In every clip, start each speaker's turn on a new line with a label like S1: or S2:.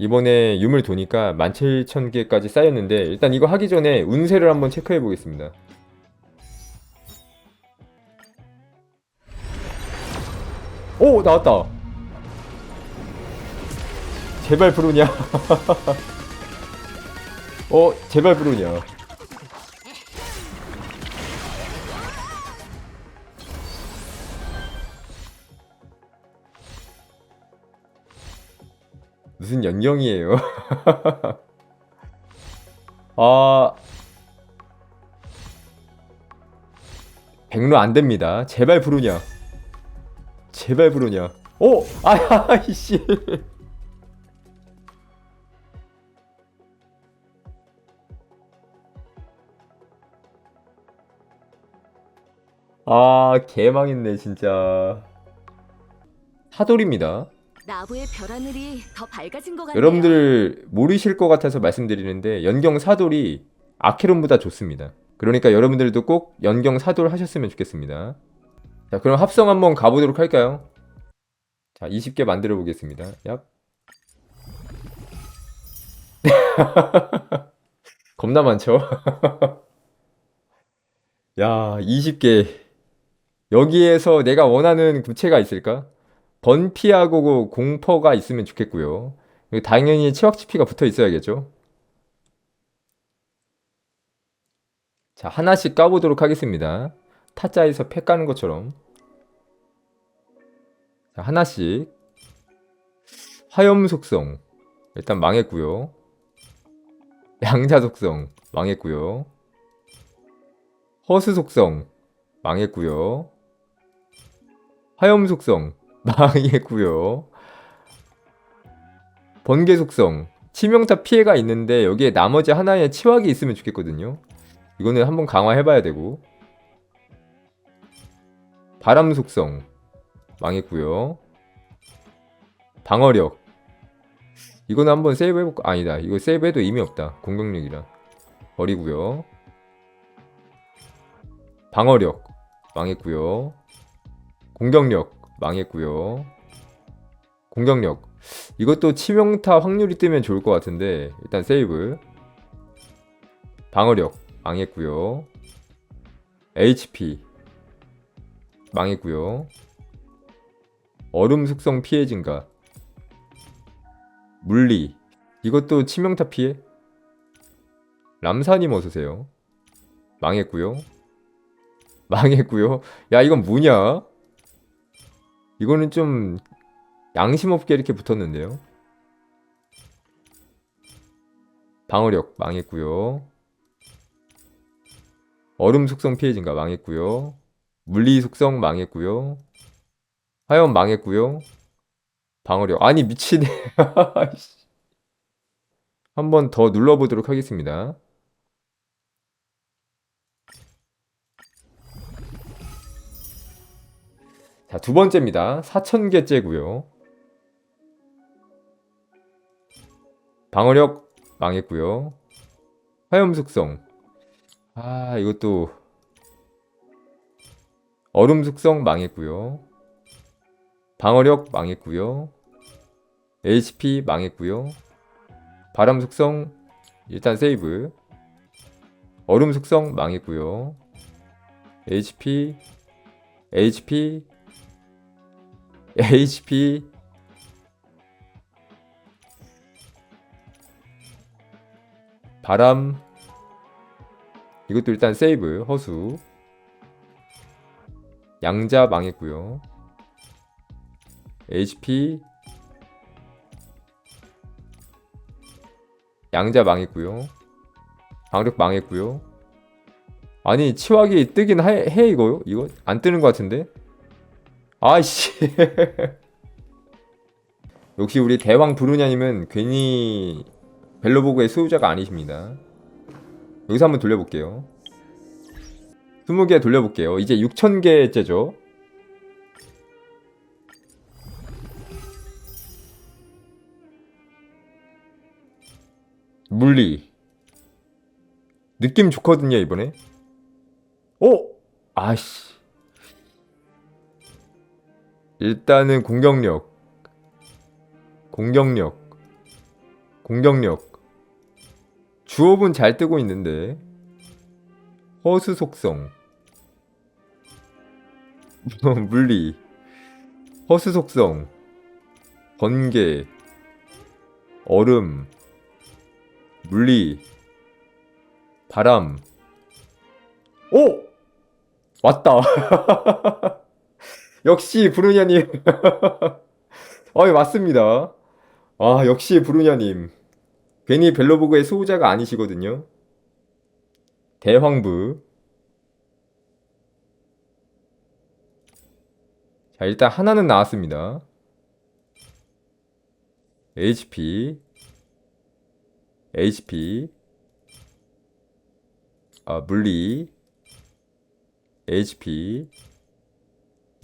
S1: 이번에 유물 도니까 17,000개까지 쌓였는데 일단 이거 하기 전에 운세를 한번 체크해 보겠습니다. 오 나왔다. 제발 브루냐. 어 제발 브루냐. 무슨 연경이에요? 아 백로 안 됩니다. 제발 부르냐? 제발 부르냐? 오, 아야 이씨. 아 개망했네 진짜. 사돌입니다.
S2: 나부의 별하늘이 더 밝아진 것 같네요.
S1: 여러분들 모르실 것 같아서 말씀드리는데 연경 사돌이 아케론보다 좋습니다. 그러니까 여러분들도 꼭 연경 사돌 하셨으면 좋겠습니다. 자, 그럼 합성 한번 가보도록 할까요? 자, 20개 만들어 보겠습니다. 얍. 겁나 많죠? 야, 20개. 여기에서 내가 원하는 구체가 있을까? 번피하고 공퍼가 있으면 좋겠고요. 당연히 치확치피가 붙어 있어야겠죠. 자, 하나씩 까보도록 하겠습니다. 타짜에서 패 까는 것처럼. 자, 하나씩. 화염 속성. 일단 망했고요. 양자 속성. 망했고요. 허스 속성. 망했고요. 화염 속성. 망했고요. 번개 속성. 치명타 피해가 있는데 여기에 나머지 하나의 치확이 있으면 좋겠거든요. 이거는 한번 강화해봐야 되고. 바람 속성. 망했고요. 방어력. 이거는 한번 세이브 해볼까? 아니다. 이거 세이브해도 의미 없다. 공격력이라. 버리고요. 방어력. 망했고요. 공격력. 망했고요. 공격력. 이것도 치명타 확률이 뜨면 좋을 것 같은데 일단 세이브. 방어력 망했고요. HP 망했고요. 얼음 숙성 피해 증가. 물리 이것도 치명타 피해. 람사님 어서세요. 망했고요. 망했고요. 야 이건 뭐냐? 이거는 좀 양심 없게 이렇게 붙었는데요. 방어력 망했고요. 얼음 속성 피해 증가 망했고요. 물리 속성 망했고요. 화염 망했고요. 방어력 아니 미치네. 한 번 더 눌러보도록 하겠습니다. 자, 두 번째입니다. 4,000개째고요. 방어력 망했고요. 화염 숙성. 아, 이것도 얼음 숙성 망했고요. 방어력 망했고요. HP 망했고요. 바람 숙성 일단 세이브. 얼음 숙성 망했고요. HP HP HP 바람. 이것도 일단 세이브 허수. 양자 망했고요. HP 양자 망했고요. 방력 망했고요. 아니 치확이 뜨긴 해, 해 이거? 이거 안 뜨는 것 같은데 아이씨. 역시 우리 대왕 브루냐님은 괜히 벨로보그의 소유자가 아니십니다. 여기서 한번 돌려볼게요. 20개 돌려볼게요. 이제 6,000개째죠? 물리. 느낌 좋거든요 이번에? 오! 아씨 일단은 공격력 공격력 공격력. 주업은 잘 뜨고 있는데. 허수 속성. 물리. 허수 속성. 번개. 얼음. 물리. 바람. 오! 왔다. 역시 브루냐님. 어이 맞습니다. 아 역시 브루냐님. 괜히 벨로보그의 수호자가 아니시거든요. 대황부. 자 일단 하나는 나왔습니다. HP. HP. 아 물리. HP.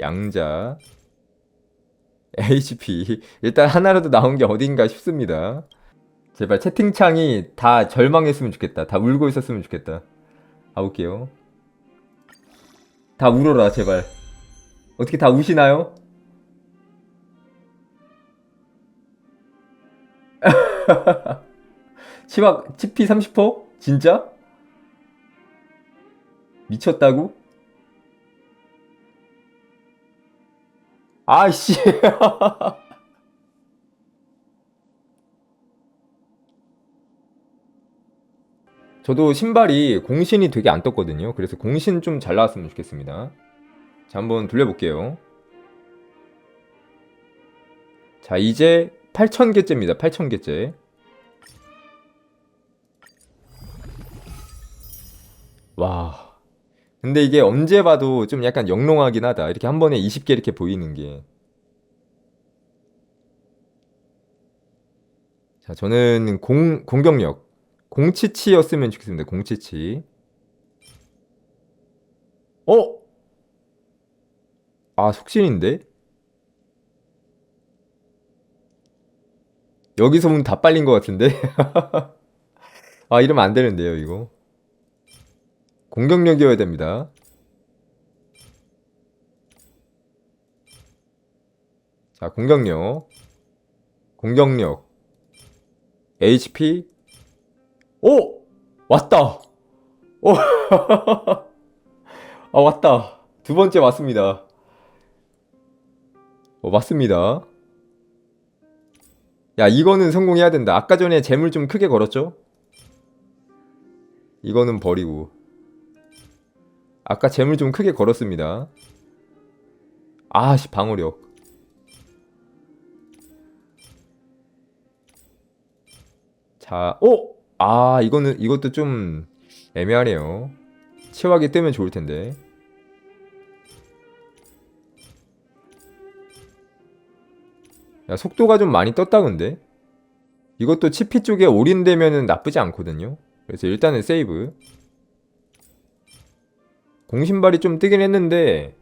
S1: 양자. HP. 일단 하나라도 나온 게 어딘가 싶습니다. 제발 채팅창이 다 절망했으면 좋겠다. 다 울고 있었으면 좋겠다. 가볼게요. 다 울어라, 제발. 어떻게 다 우시나요? 치박, 치피 30%? 진짜? 미쳤다고? 아이씨. 저도 신발이 공신이 되게 안 떴거든요. 그래서 공신 좀 잘 나왔으면 좋겠습니다. 자, 한번 돌려볼게요. 자, 이제 8,000개째입니다. 8,000개째. 와. 근데 이게 언제 봐도 좀 약간 영롱하긴 하다. 이렇게 한 번에 20개 이렇게 보이는 게. 자, 저는 공, 공격력. 공치치였으면 좋겠습니다. 공치치. 어? 아, 속신인데? 여기서 문 다 빨린 것 같은데? 아, 이러면 안 되는데요, 이거. 공격력이어야 됩니다. 자, 공격력. 공격력. HP. 오! 왔다! 오! 아, 왔다. 두 번째 왔습니다. 어, 맞습니다. 야, 이거는 성공해야 된다. 아까 전에 재물 좀 크게 걸었죠? 이거는 버리고. 아까 재물 좀 크게 걸었습니다. 아씨, 방어력. 자, 오! 아, 이거는, 이것도 좀 애매하네요. 치확이 뜨면 좋을 텐데. 야, 속도가 좀 많이 떴다, 근데. 이것도 치피 쪽에 올인되면은 나쁘지 않거든요. 그래서 일단은 세이브. 공신발이 좀 뜨긴 했는데,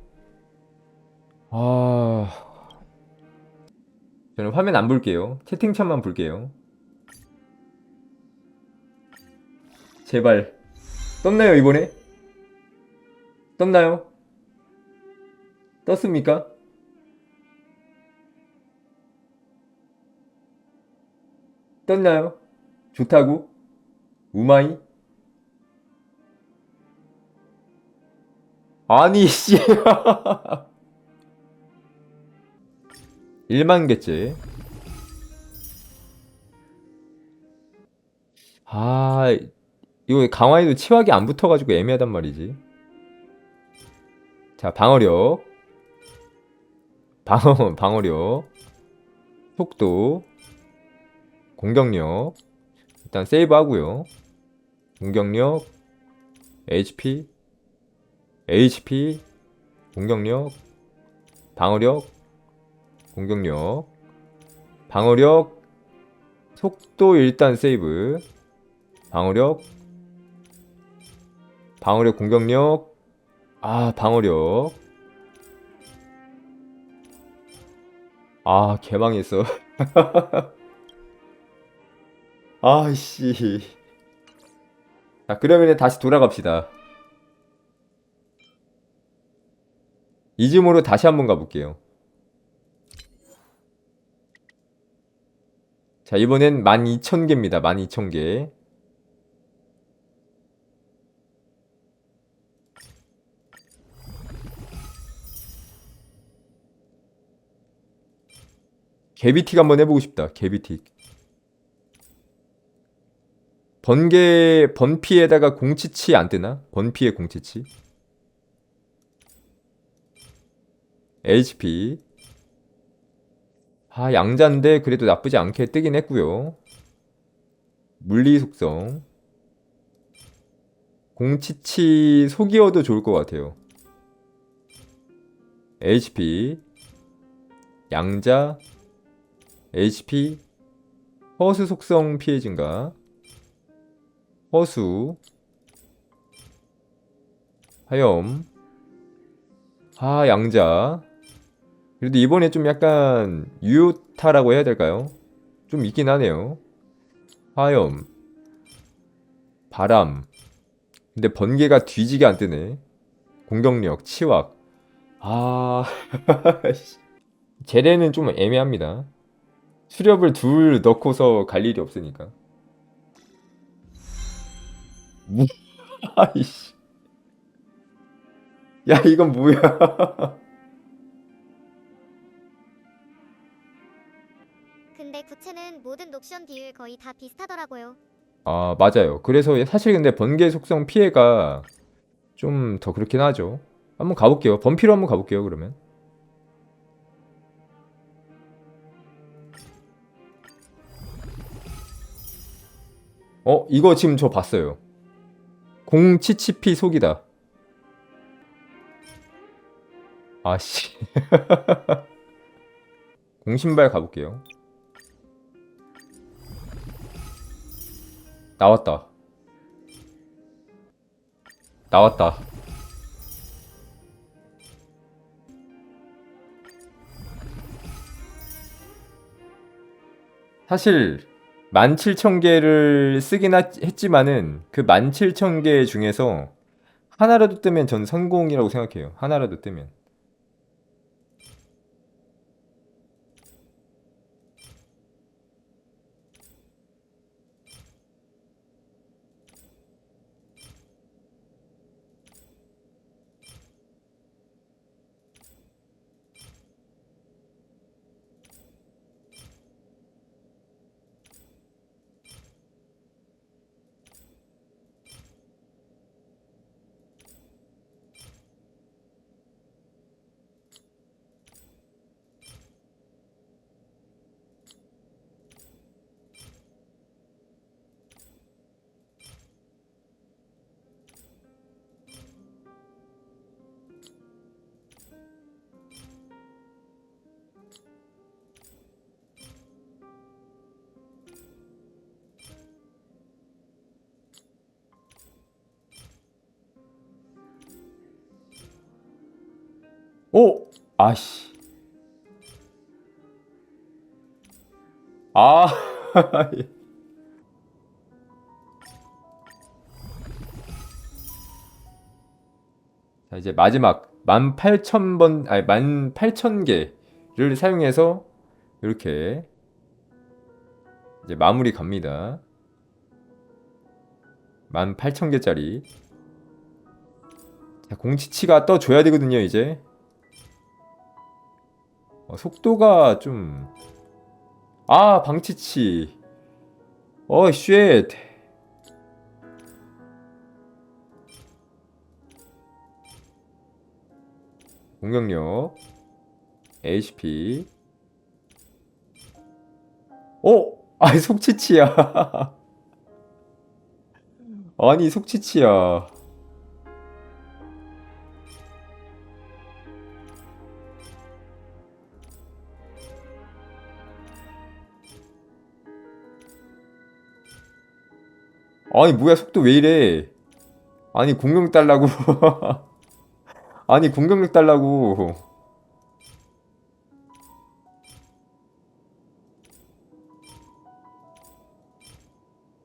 S1: 아. 저는 화면 안 볼게요. 채팅창만 볼게요. 제발. 떴나요, 이번에? 떴나요? 떴습니까? 떴나요? 좋다고? 우마이? 아니, 씨. 1만 개째. 아, 이거 강화에도 치확이 안 붙어가지고 애매하단 말이지. 자, 방어력. 방어, 방어력. 속도. 공격력. 일단 세이브 하고요. 공격력. HP. HP. 공격력. 방어력. 공격력. 방어력. 속도 일단 세이브. 방어력. 방어력 공격력. 아, 방어력. 아, 개망했어. 아이씨. 자, 그러면 다시 돌아갑시다. 이즈모로 다시 한번 가볼게요. 자, 이번엔 12,000개입니다. 12,000개. 개비틱 한번 해보고 싶다. 개비틱. 번개 번피에다가 공치치 안 뜨나? 번피에 공치치. HP. 아, 양자인데 그래도 나쁘지 않게 뜨긴 했고요. 물리 속성. 공치치 속이어도 좋을 것 같아요. HP. 양자. HP. 허수 속성 피해 증가. 허수. 하염. 아, 양자. 그래도 이번에 좀 약간 유효타라고 해야 될까요? 좀 있긴 하네요. 화염, 바람. 근데 번개가 뒤지게 안 뜨네. 공격력, 치확. 아, 씨. 제레는 좀 애매합니다. 수렵을 둘 넣고서 갈 일이 없으니까. 뭐, 아이씨. 야, 이건 뭐야.
S3: 부채는 모든 녹션 비율 거의 다 비슷하더라고요.
S1: 아, 맞아요. 그래서 사실 근데 번개 속성 피해가 좀 더 그렇긴 하죠. 한번 가볼게요. 번피로 한번 가볼게요, 그러면. 어, 이거 지금 저 봤어요. 공치치피 속이다. 아씨. 공신발 가볼게요. 나왔다. 나왔다. 사실 17,000개를 쓰긴 하- 했지만은 그 17,000개 중에서 하나라도 뜨면 전 성공이라고 생각해요. 하나라도 뜨면. 오! 아씨. 아. 자, 이제 마지막 18,000번 아니 18,000개를 사용해서 이렇게 이제 마무리 갑니다. 18,000개짜리. 자, 공치치가 떠 줘야 되거든요, 이제. 어, 속도가 좀. 아, 방치치. 어, 쉣. 공격력. HP. 어? 아니, 속치치야. 아니, 속치치야. 아니 뭐야 속도 왜 이래? 아니 공격력 달라고. 아니 공격력 달라고.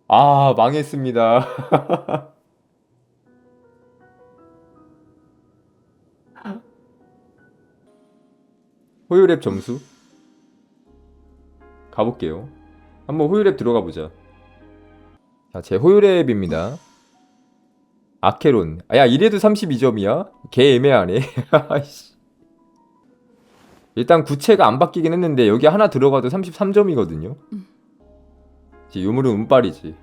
S1: 아 망했습니다. 호요랩 점수? 가볼게요. 한번 호유랩 들어가 보자. 자, 제 호유랩입니다. 아케론. 아, 야, 이래도 32점이야? 개 애매하네. 일단 구체가 안 바뀌긴 했는데 여기 하나 들어가도 33점이거든요.
S2: 음.
S1: 이제 유물은 운빨이지.